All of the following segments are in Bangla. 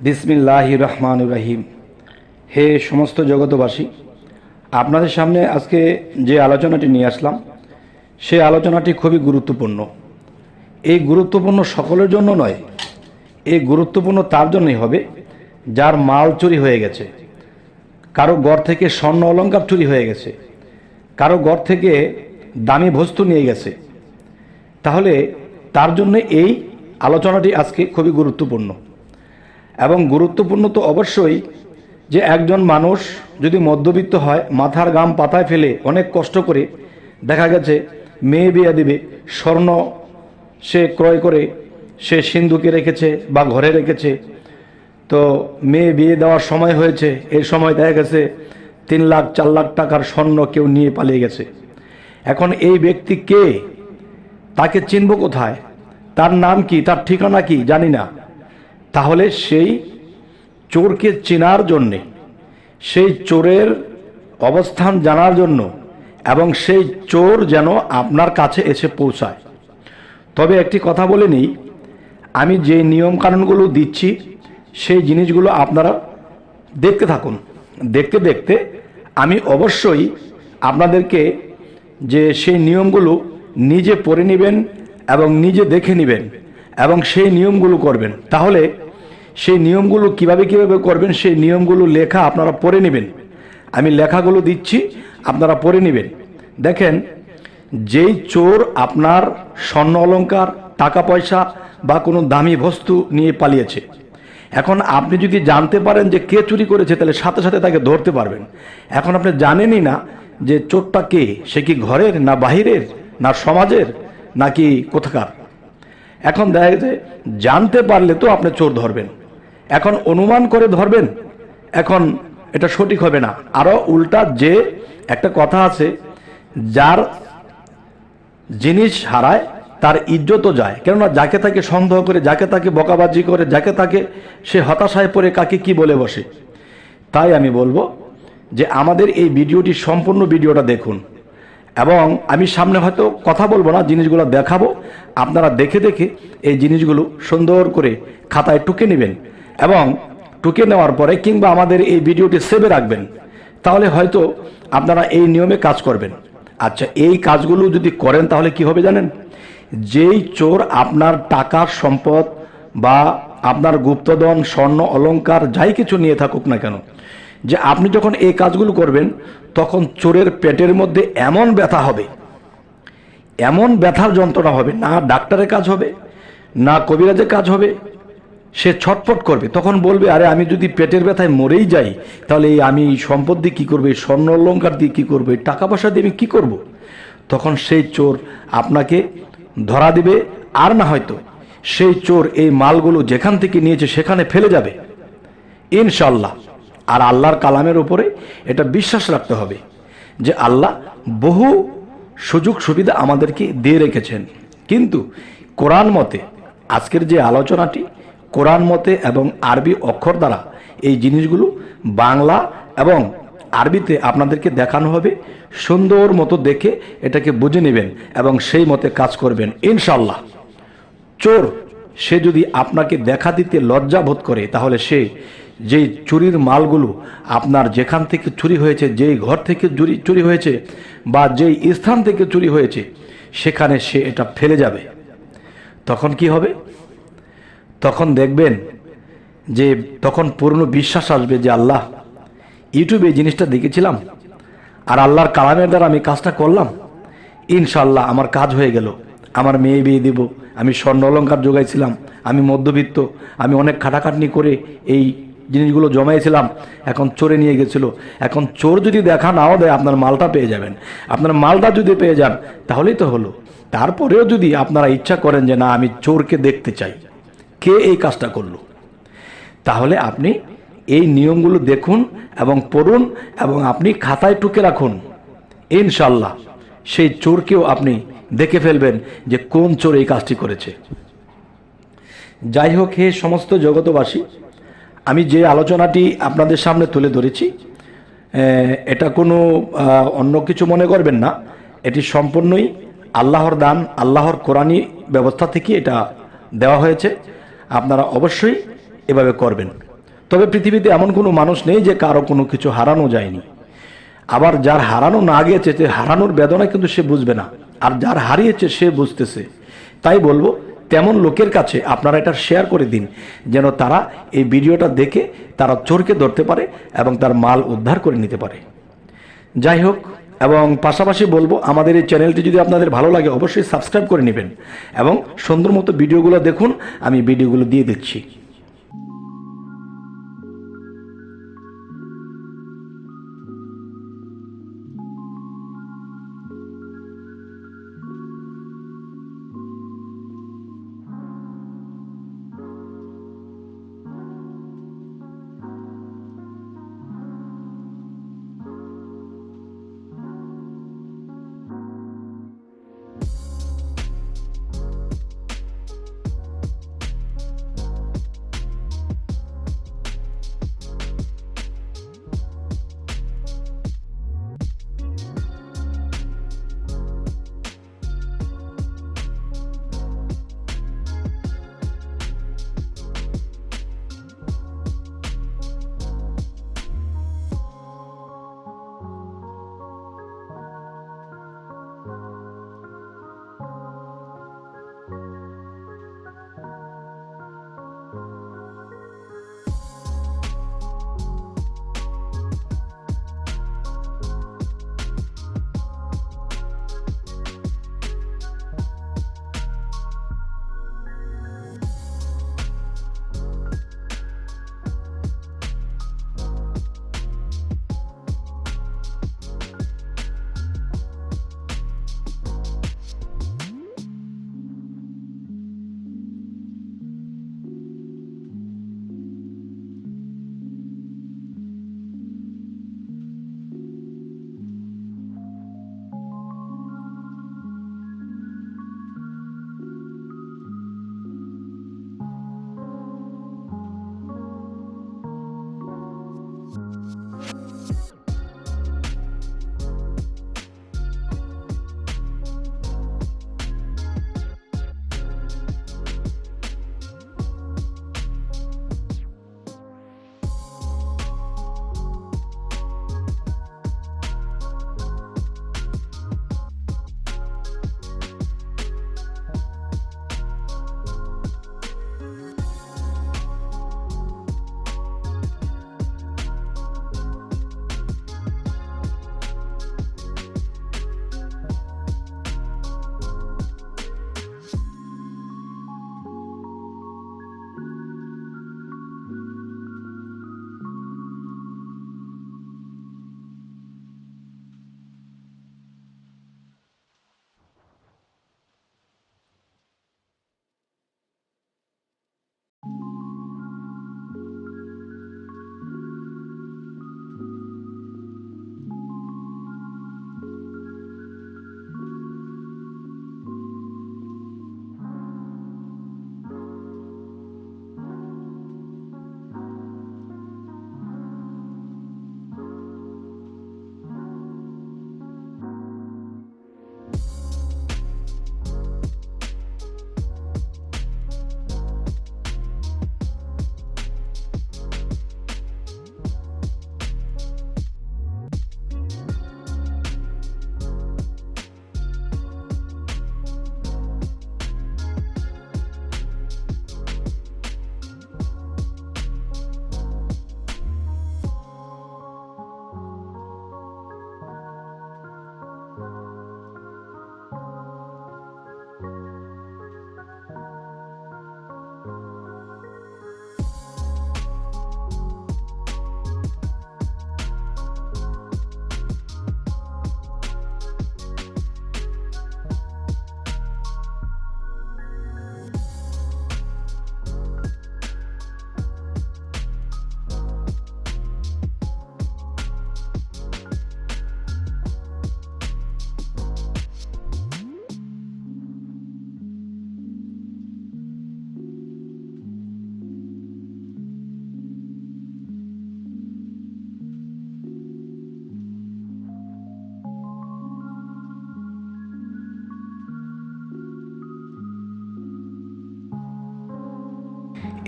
বিসমিল্লাহ রহমান রাহিম। হে সমস্ত জগতবাসী আপনাদের সামনে আজকে যে আলোচনাটি নিয়ে আসলাম, সেই আলোচনাটি খুবই গুরুত্বপূর্ণ। এই গুরুত্বপূর্ণ সকলের জন্য নয়, এই গুরুত্বপূর্ণ তার জন্যই হবে, যার মাল চুরি হয়ে গেছে, কারও ঘর থেকে স্বর্ণ অলঙ্কার চুরি হয়ে গেছে, কারও ঘর থেকে দামি বস্তু নিয়ে গেছে। তাহলে তার জন্য এই আলোচনাটি আজকে খুবই গুরুত্বপূর্ণ। এবং গুরুত্বপূর্ণ তো অবশ্যই যে একজন মানুষ যদি মধ্যবিত্ত হয়, মাথার গাম পাতায় ফেলে অনেক কষ্ট করে দেখা গেছে মেয়ে বিয়ে দিবে, স্বর্ণ সে ক্রয় করে, সে সিন্ধুকে রেখেছে বা ঘরে রেখেছে। তো মেয়ে বিয়ে দেওয়ার সময় হয়েছে এই সময় দেখা গেছে তিন লাখ, চার লাখ টাকার স্বর্ণ কেউ নিয়ে পালিয়ে গেছে। এখন এই ব্যক্তি কে? তাকে চিনব কোথায়? তার নাম কি? তার ঠিকানা কি? জানি না। তাহলে সেই চোরকে চেনার জন্যে, সেই চোরের অবস্থান জানার জন্য এবং সেই চোর যেন আপনার কাছে এসে পৌঁছায়। তবে একটি কথা বলে নিই, আমি যে নিয়মকানুনগুলো দিচ্ছি, সেই জিনিসগুলো আপনারা দেখতে থাকুন। দেখতে দেখতে আমি অবশ্যই আপনাদেরকে যে সেই নিয়মগুলো নিজে পড়ে নেবেন এবং নিজে দেখে নেবেন এবং সেই নিয়মগুলো করবেন। তাহলে সেই নিয়মগুলো কীভাবে কীভাবে করবেন, সেই নিয়মগুলো লেখা আপনারা পড়ে নেবেন। আমি লেখাগুলো দিচ্ছি, আপনারা পড়ে নেবেন। দেখেন, যেই চোর আপনার স্বর্ণ অলংকার টাকা পয়সা বা কোনো দামি বস্তু নিয়ে পালিয়েছে, এখন আপনি যদি জানতে পারেন যে কে চুরি করেছে, তাহলে সাথে সাথে তাকে ধরতে পারবেন। এখন আপনি জানেনই না যে চোরটা কে, সে কি ঘরের না বাহিরের, না সমাজের, নাকি কোথাকার? এখন দেখা গেছে, জানতে পারলে তো আপনি চোর ধরবেন। এখন অনুমান করে ধরবেন, এখন এটা সঠিক হবে না। আরও উল্টা যে একটা কথা আছে, যার জিনিস হারায়, তার ইজ্জতও যায়। কেননা যাকে তাকে সন্দেহ করে, যাকে তাকে বকাবাজি করে, যাকে তাকে সে হতাশায় পড়ে, কাকে কি বলে বসে। তাই আমি বলব যে আমাদের এই ভিডিওটি, সম্পূর্ণ ভিডিওটা দেখুন। এবং আমি সামনে হয়তো কথা বলব না, জিনিসগুলো দেখাবো। আপনারা দেখে দেখে এই জিনিসগুলো সুন্দর করে খাতায় টুকে নেবেন। এবং টুকে নেওয়ার পরে কিংবা আমাদের এই ভিডিওটি সেভে রাখবেন, তাহলে হয়তো আপনারা এই নিয়মে কাজ করবেন। আচ্ছা এই কাজগুলো যদি করেন তাহলে কি হবে জানেন? যেই চোর আপনার টাকার সম্পদ বা আপনার গুপ্তধন, স্বর্ণ অলংকার যাই কিছু নিয়ে থাকুক না কেন, যে আপনি যখন এই কাজগুলো করবেন, তখন চোরের পেটের মধ্যে এমন ব্যথা হবে, এমন ব্যথার যন্ত্রণা হবে, না ডাক্তারের কাজ হবে, না কবিরাজের কাজ হবে সে ছটফট করবে। তখন বলবে, আরে, আমি যদি পেটের ব্যথায় মরেই যাই, তাহলে আমি সম্পদ দিয়ে কী করব? স্বর্ণ অলঙ্কার দিয়ে কী করব? টাকা পয়সা দিয়ে আমি কী করব? তখন সেই চোর আপনাকে ধরা দিবে, আর না হয়তো সেই চোর এই মালগুলো যেখান থেকে নিয়েছে সেখানে ফেলে যাবে। ইনশাল্লাহ আর আল্লাহর কালামের উপরে এটা বিশ্বাস রাখতে হবে যে আল্লাহ বহু সুযোগ সুবিধা আমাদেরকে দিয়ে রেখেছেন। কিন্তু কোরআন মতে আজকের যে আলোচনাটি কোরআন মতে এবং আরবি অক্ষর দ্বারা এই জিনিসগুলো বাংলা এবং আরবিতে আপনাদেরকে দেখানো হবে। সুন্দর মতো দেখে এটাকে বুঝে নেবেন এবং সেই মতে কাজ করবেন। ইনশাল্লাহ চোর, সে যদি আপনাকে দেখা দিতে লজ্জা বোধ করে, তাহলে সে যেই চুরির মালগুলো আপনার যেখান থেকে চুরি হয়েছে, যেই ঘর থেকে চুরি চুরি হয়েছে বা যেই স্থান থেকে চুরি হয়েছে, সেখানে সে এটা ফেলে যাবে। তখন কি হবে? তখন দেখবেন যে তখন পূর্ণ বিশ্বাস আসবে যে আল্লাহ ইউটিউবে জিনিসটা দেখেছিলাম আর আল্লাহর কালামের দ্বারা আমি কাজটা করলাম। ইনশাল্লাহ আমার কাজ হয়ে গেল। আমার মেয়ে বিয়ে দেব, আমি স্বর্ণ অলঙ্কার যোগাইছিলাম আমি মধ্যবিত্ত, আমি অনেক খাটাখাটনি করে এই জিনিসগুলো জমাইছিলাম, এখন চোরে নিয়ে গেছিল। এখন চোর যদি দেখা নাও দেয়, আপনার মালটা পেয়ে যাবেন। আপনার মালটা যদি পেয়ে যান, তাহলেই তো হলো। তারপরেও যদি আপনারা ইচ্ছা করেন যে না, আমি চোরকে দেখতে চাই। কে এই কাজটা করল? তাহলে আপনি এই নিয়মগুলো দেখুন এবং পড়ুন এবং আপনি খাতায় টুকে রাখুন। ইনশাল্লাহ সেই চোরকেও আপনি দেখে ফেলবেন যে কোন চোর এই কাজটি করেছে। যাই হোক, হে সমস্ত জগতবাসী আমি যে আলোচনাটি আপনাদের সামনে তুলে ধরেছি এটা কোনো অন্য কিছু মনে করবেন না। এটি সম্পূর্ণই আল্লাহর দান, আল্লাহর কোরআনী ব্যবস্থা থেকে এটা দেওয়া হয়েছে। আপনারা অবশ্যই এভাবে করবেন। তবে পৃথিবীতে এমন কোনো মানুষ নেই যে কারও কোনো কিছু হারানো যায়নি। আবার যার হারানো না গিয়েছে যে হারানোর বেদনা কিন্তু সে বুঝবে না। আর যার হারিয়েছে, সে বুঝতেছে। তাই বলব, তেমন লোকের কাছে আপনারা এটা শেয়ার করে দিন, যেন তারা এই ভিডিওটা দেখে তারা চোরকে ধরতে পারে এবং তার মাল উদ্ধার করে নিতে পারে। যাই হোক এবং পাশাপাশি বলব, আমাদের এই চ্যানেলটি যদি আপনাদের ভালো লাগে, অবশ্যই সাবস্ক্রাইব করে নেবেন এবং সুন্দর মতো ভিডিওগুলো দেখুন, আমি ভিডিওগুলো দিয়ে দিচ্ছি।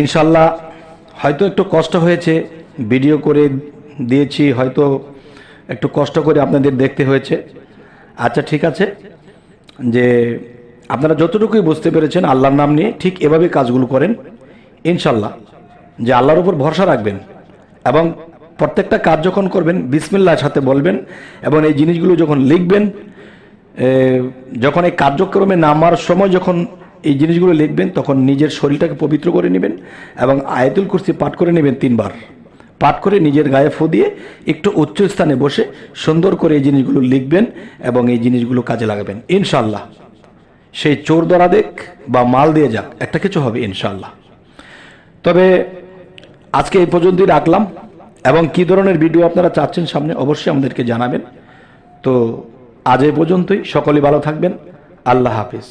ইনশাল্লাহ হয়তো একটু কষ্ট হয়েছে, ভিডিও করে দিয়েছি, হয়তো একটু কষ্ট করে আপনাদের দেখতে হয়েছে। আচ্ছা ঠিক আছে, যে আপনারা যতটুকুই বুঝতে পেরেছেন আল্লাহর নাম নিয়ে ঠিক এভাবে কাজগুলো করেন, ইনশাল্লাহ, যে আল্লাহর উপর ভরসা রাখবেন এবং প্রত্যেকটা কাজ যখন করবেন, বিসমিল্লার সাথে বলবেন এবং এই জিনিসগুলো যখন লিখবেন যখন এই কার্যক্রমে নামার সময় যখন এই জিনিসগুলো লিখবেন, তখন নিজের শরীরটাকে পবিত্র করে নেবেন এবং আয়াতুল কুরসি পাঠ করে নেবেন তিনবার। পাঠ করে নিজের গায়ে ফু দিয়ে একটু উচ্চ স্থানে বসে সুন্দর করে এই জিনিসগুলো লিখবেন এবং এই জিনিসগুলো কাজে লাগাবেন। ইনশাল্লাহ সেই চোর ধরা দেখ বা মাল দিয়ে যাক, একটা কিছু হবে ইনশাল্লাহ তবে আজকে এই পর্যন্তই রাখলাম এবং কি ধরনের ভিডিও আপনারা চাচ্ছেন সামনে অবশ্যই আমাদেরকে জানাবেন। তো আজ এই পর্যন্তই, সকলে ভালো থাকবেন। আল্লাহ হাফিজ।